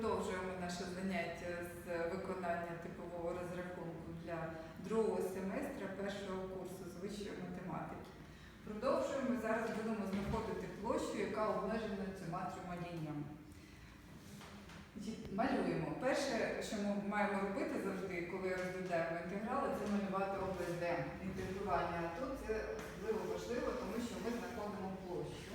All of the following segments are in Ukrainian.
Продовжуємо наше заняття з виконання типового розрахунку для другого семестра першого курсу з вищої математики. Продовжуємо зараз будемо знаходити площу, яка обмежена цими трьома лініями. Малюємо. Перше, що ми маємо робити завжди, коли розглядаємо інтеграли, це малювати ОБЗ інтегрування. Тут це особливо важливо, тому що ми знаходимо площу.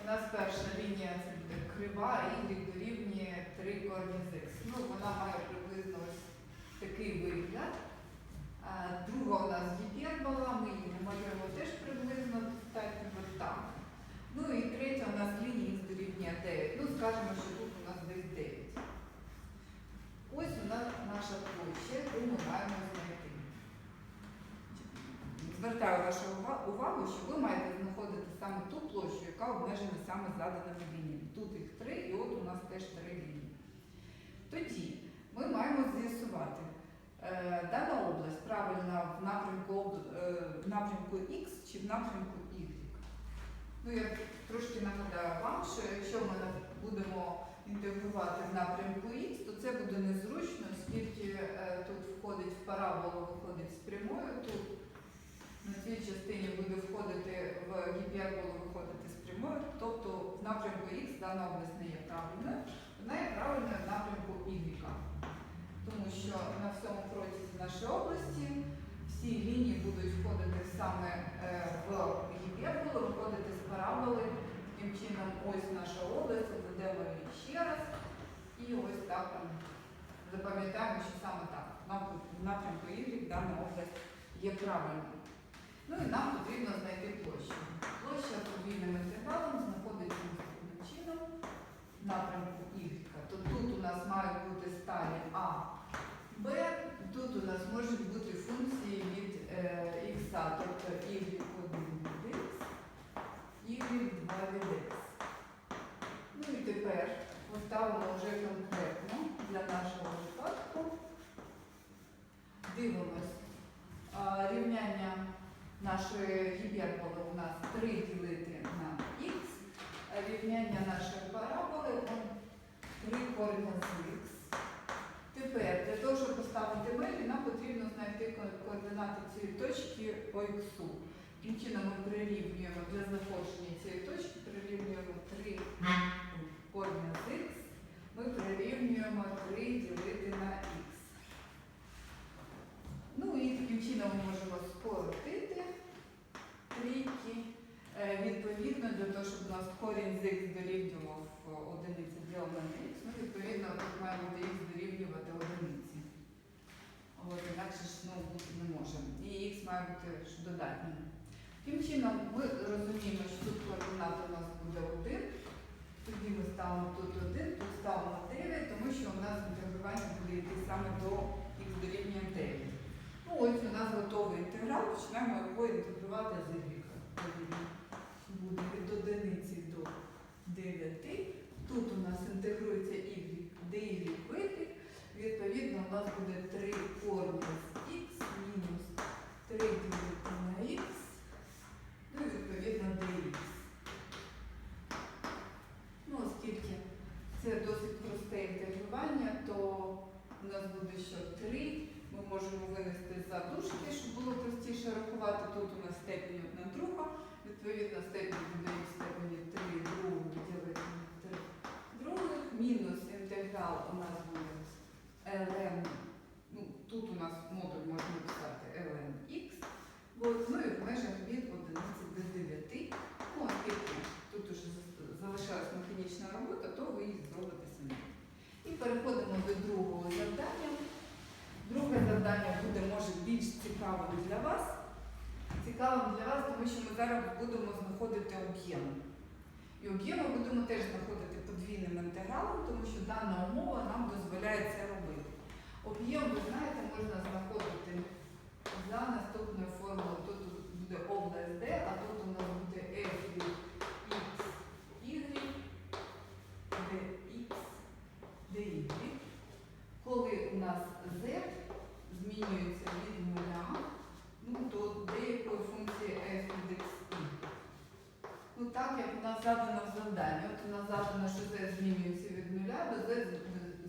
У нас перша лінія це крива, і дорівнює 3 корні з х. Ну, вона має приблизно ось такий вигляд. А, Друга у нас гіпербола, ми її намалюємо теж приблизно достатньо так. Ну і третя у нас лінія дорівнює 9. Ну, скажемо, що тут у нас десь 9. Ось у нас наша площа, яку ми маємо знайти. Звертаю вашу увагу, що ви маєте знаходити саме ту площу, яка обмежена саме заданими лініями. Тут їх три, і от у нас теж три лінії. Тоді ми маємо з'ясувати, е, дана область правильна в напрямку, е, в напрямку X чи в напрямку Y. Ну, я трошки нагадаю вам, що якщо ми будемо інтегрувати в напрямку X, то це буде незручно, оскільки е, тут входить в параболу, виходить з прямою. Тут на цій частині буде входити в гіперболу, виходити з прямою, тобто в напрямку Х дана область не є правильною, вона є правильною в напрямку Y. Тому що на всьому протязі нашої області всі лінії будуть входити саме е, в гіперболу, виходити з параболи. Таким чином, ось наша область, ведемо її ще раз. І ось так запам'ятаємо, що саме так. В напрямку Y дана область є правильною. Ну і нам потрібно знайти площу. Площа подвійним інтегралом знаходиться наступним чином в напрямку Y. То тут у нас мають бути сталі А, Б, тут у нас можуть бути функції від е, х, тобто y1 від x, y2 від x. Ну і тепер поставимо вже конкретно для нашого випадку. Дивимось. Рівняння нашої гіперболи у нас 3 ділити на х, рівняння нашої параболи он 3 корення з х. Тепер для того, щоб поставити межі, нам потрібно знайти координати цієї точки по х. Таким чином ми прирівнюємо для знаходження цієї точки, прирівнюємо 3 корення з х, ми прирівнюємо 3 ділити на х. Ну і таким чином ми можемо скоротити трійки. Е, Відповідно, для того, щоб у нас корінь з х дорівнював е, одиниці ділено на х, ну, відповідно, тут має бути х дорівнювати одиниці. От, інакше ж ну, бути не може. І х має бути ж додатнім. Таким чином, ми розуміємо, що тут координата у нас буде 1, тоді ми ставимо тут 1, тут ставимо 9, тому що у нас інтегрування буде йти саме до х дорівнює 9. Ну, ось у нас готовий інтеграл, починаємо його інтегрувати з y. Буде від одиниці до 9. Тут у нас інтегрується y, dy y. Відповідно, у нас буде 3 корні з х мінус 3 ділити на х. Ну і відповідно dx. Ну, оскільки це досить просте інтегрування, то у нас буде що 3. Ми можемо винести за дужки, щоб було простіше рахувати. Тут у нас степень одна друга. Відповідно, степень в степені 3 другу ділити на 3 других. Мінус інтеграл у нас буде ln. Ну, тут у нас модуль можна написати lnx. От, ну і в межах від 11 до 9. Ну, оскільки тут уже зас- залишилась механічна робота, то ви її зробите самі. І переходимо до другого завдання. Друге завдання буде може більш цікавим для вас. Цікавим для вас, тому що ми зараз будемо знаходити об'єм. І об'єм ми будемо теж знаходити подвійним інтегралом, тому що дана умова нам дозволяє це робити. Об'єм, ви знаєте, можна знаходити за наступною формулою. Тут буде область D, а тут у нас буде f від x, y, dx, dy. Коли у нас z змінюється від нуля, ну, то деякої функції f від x. Ну так як у нас задано в завданні. От у нас задано, що z змінюється від нуля до z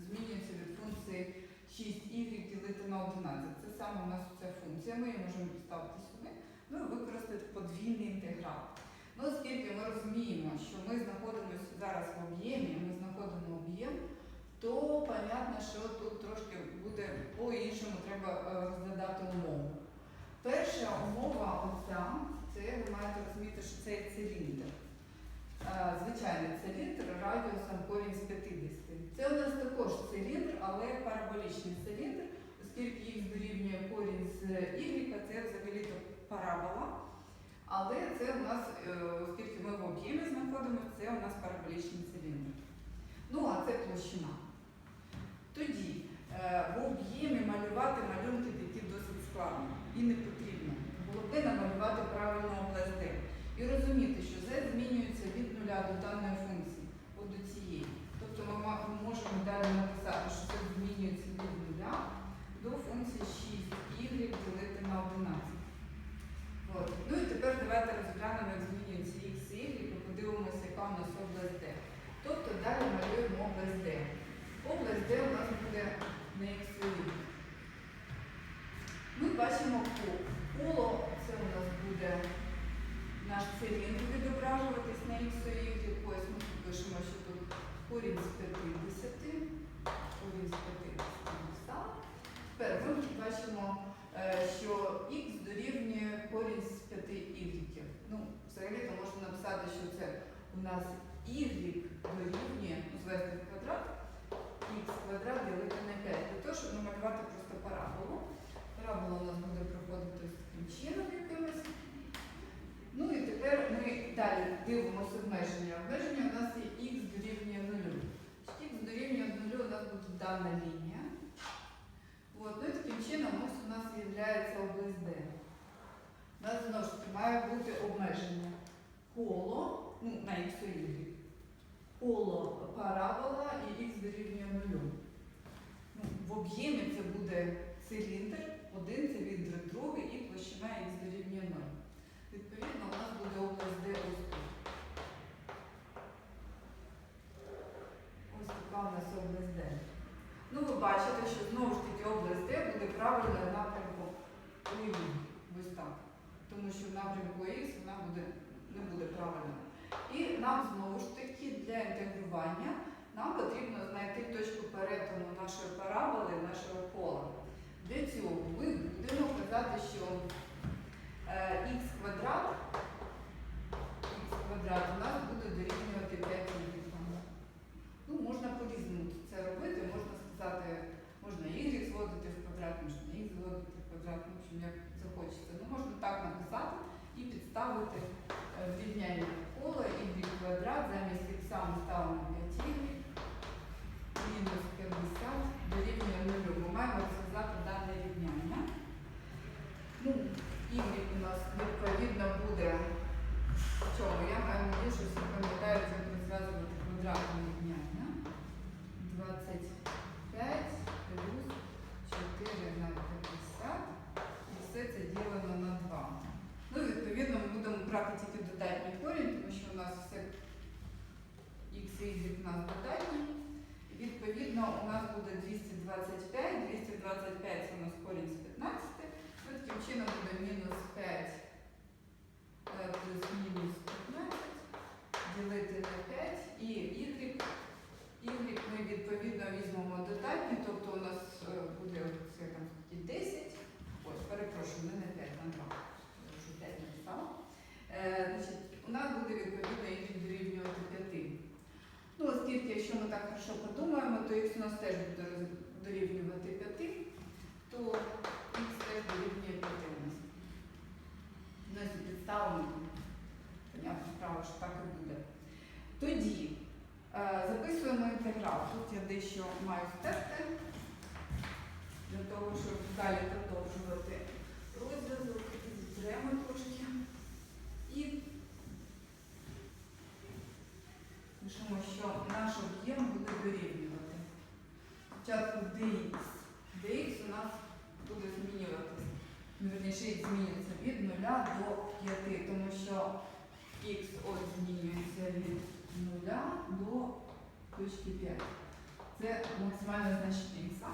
змінюється від функції 6y ділити на 11. Це саме у нас ця функція. Ми її можемо поставити сюди. Ну і використати подвійний інтеграл. Ну, оскільки ми розуміємо, що ми знаходимося зараз в об'ємі, ми знаходимо об'єм, то понятно, що тут трошки буде по-іншому треба е, розглядати умову. Перша умова оця, це ви маєте розуміти, що це є циліндр. Звичайний циліндр радіусом корінь з 50. Це у нас також циліндр, але параболічний циліндр, оскільки їх дорівнює корінь з y, це взагалі-то парабола. Але це у нас, е, оскільки ми в об'ємі знаходимося, це у нас параболічний циліндр. Ну, а це площина. Тоді е, в об'ємі малювати малюнки такі досить складно і не потрібно. Головне намалювати правильно область D. І розуміти, що z змінюється нуля до даної функції, от до цієї. Тобто ми можемо далі написати, що це змінюється від нуля до функції 6y ділити на 11. От. Ну і тепер давайте розглянемо, як змінюється x і y, і подивимося, яка у нас область D. Тобто далі малюємо область D. Область D у нас буде на x y. Ми бачимо коло. Коло це у нас буде наш циліндр відображуватись і y. Ось ми пишемо, що тут корінь з 50. Корінь з 50 написали. Тепер ми бачимо, е, що x дорівнює корінь з 5 y. Ну, взагалі то можна написати, що це у нас y дорівнює, ну, звести в квадрат, x квадрат ділити на 5. Для того, щоб намалювати просто параболу. Парабола у нас буде проходити ось таким чином тепер ми далі дивимося обмеження. Обмеження у нас є x дорівнює 0. Х дорівнює 0 у нас буде дана лінія. От, ну і таким чином ось у нас є область D. У нас знову ж таки має бути обмеження коло, ну, на x і y. Коло парабола і х дорівнює 0. Ну, в об'ємі це буде циліндр, один циліндр другий і площина х дорівнює 0. Відповідно, у нас буде область D ось тут. Ось така у нас область D. Ну, ви бачите, що знову ж таки область D буде правильно напрямку УІ. Ось так. Тому що напрямку Х вона буде, не буде правильно. І нам знову ж таки для інтегрування нам потрібно знайти точку перетину нашої параболи, нашого кола. Для цього ми будемо казати, що е, х квадрат, х квадрат у нас буде дорівнювати 5 х. Ну, можна по-різному це робити, можна сказати, можна y зводити в квадрат, можна х зводити в квадрат, ну, в общем, як захочеться. Ну, можна так написати і підставити е, в рівняння кола y квадрат, замість х ми ставимо 5y, мінус 50 дорівнює 0. Ми маємо розв'язати дане рівняння. Ну, y у нас відповідно буде в чому? Я маю надію, що всі пам'ятають, як розв'язувати квадратне рівняння. 25 плюс 4 на 50. І все це ділено на 2. Ну, і відповідно, ми будемо брати тільки додатній корінь, тому що у нас все x і y у нас додатні. Відповідно у нас буде 225. 225 це у нас корінь з 15. Ну, таким чином буде мінус 5 е, плюс мінус 15 ділити на 5 і y. Y ми відповідно візьмемо додатні, тобто у нас е, буде це там скільки, 10. Ось, перепрошую, не на 5, на 2. Я вже 5 написала. Е, значить, у нас буде відповідно y дорівнювати 5. Ну, оскільки, якщо ми так хорошо подумаємо, то x у нас теж буде роз- дорівнювати 5, то x теж дорівнює 5 у нас. Ну, то понятна справа, що так і буде. Тоді е, записуємо інтеграл. Тут я дещо маю стерти для того, щоб далі продовжувати розв'язок. Зремо трошки. І пишемо, що наш об'єм буде дорівнювати. Спочатку dx. dx у нас буде змінюватися. Ну, Вірніше, змінюється від 0 до 5, тому що х змінюється від 0 до точки 5. Це максимальне значення х.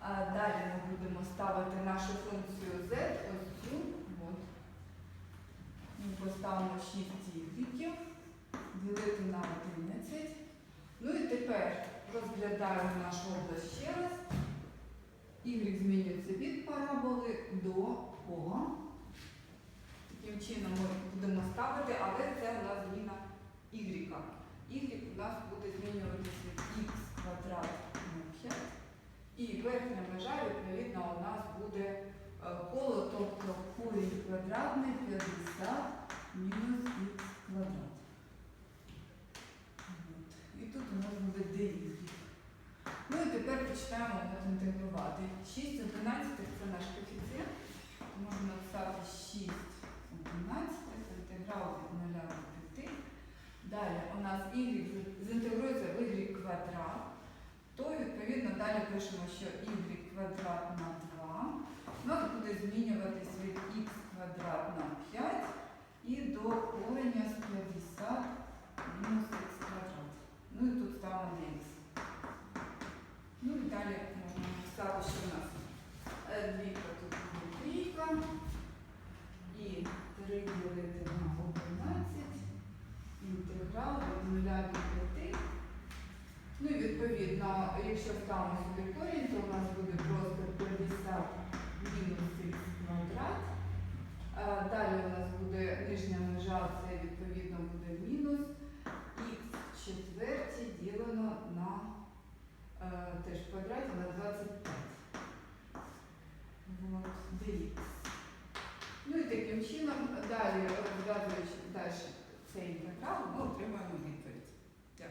А далі ми будемо ставити нашу функцію z, ось цю. От. Ми поставимо 6 ігріків, ділити на 11. Ну і тепер розглядаємо нашу область ще раз. Y змінюється від до кого, Таким чином ми будемо ставити, але це у нас зміна y. Y у нас буде змінюватися X квадрат 5. І верхня межа, відповідно, у нас буде е, коло, тобто корінь квадратний 50 мінус х квадрат. От. І тут у нас буде dy. Ну починаємо інтегрувати. 6 11 це наш коефіцієнт. Можна написати 6 11, інтеграл від 0 до 5. Далі у нас y зінтегрується в y квадрат, то відповідно далі пишемо, що y квадрат на 2. У нас буде змінюватись від x квадрат на 5 і до кореня з 50 мінус х квадрат. Ну і тут ставимо x. Ну і далі можна написати, що у нас е, двійка тут буде трійка. І 3 ділити на 11. Інтеграл від 0 до 5. Ну і відповідно, якщо в сюди